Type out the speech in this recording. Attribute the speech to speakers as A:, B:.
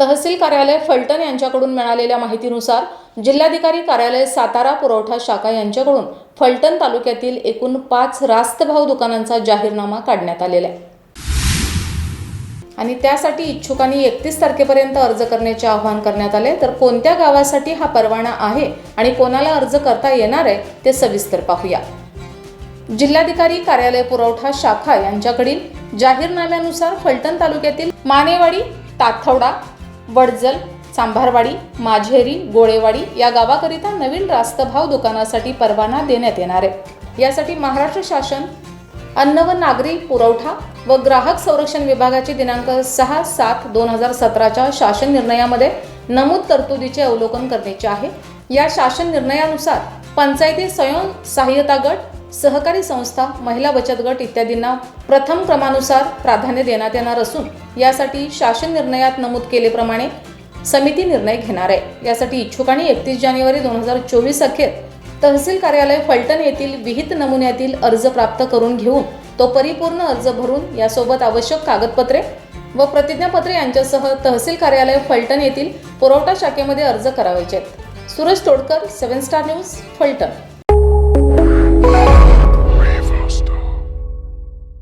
A: तहसील कार्यालय फलटण यांच्याकडून मिळालेल्या माहितीनुसार जिल्हाधिकारी कार्यालय सातारा पुरवठा शाखा यांच्याकडून फलटण तालुक्यातील एकूण पाच रास्तभाव दुकानांचा जाहीरनामा काढण्यात आलेला आहे. आणि त्यासाठी इच्छुकांनी एकतीस तारखेपर्यंत अर्ज करण्याचे आवाहन करण्यात आले. तर कोणत्या गावासाठी हा परवाना आहे आणि कोणाला अर्ज करता येणार आहे ते सविस्तर पाहूया. जिल्हाधिकारी कार्यालय पुरवठा शाखा यांच्याकडील जाहीरनाम्यानुसार फलटण तालुक्यातील मानेवाडी ताथवडा वडजल सांभारवाडी माझेरी गोळेवाडी या गावाकरिता नवीन रास्त भाव दुकानासाठी परवाना देण्यात येणार आहे. यासाठी महाराष्ट्र शासन अन्न व नागरी पुरवठा व ग्राहक संरक्षण विभागाची दिनांक सहा सात दोन हजार सतराच्या शासन निर्णयामध्ये नमूद तरतुदीचे अवलोकन करण्याचे आहे. या शासन निर्णयानुसार पंचायती स्वयं सहाय्यता गट सहकारी संस्था महिला बचत गट इत्यादींना प्रथम क्रमानुसार प्राधान्य देण्यात येणार असून यासाठी शासन निर्णयात नमूद केलेप्रमाणे समिती निर्णय घेणार आहे. यासाठी इच्छुकांनी एकतीस जानेवारी दोन हजार चोवीस अखेर तहसील कार्यालय फलटण येथील विहित नमुन्यातील अर्ज प्राप्त करून घेऊन तो परिपूर्ण अर्ज भरून यासोबत आवश्यक कागदपत्रे व प्रतिज्ञापत्रे यांच्यासह तहसील कार्यालय फलटण येथील पुरवठा शाखेमध्ये अर्ज करावायचे आहेत. Suresh Todkar seven star news Phaltan.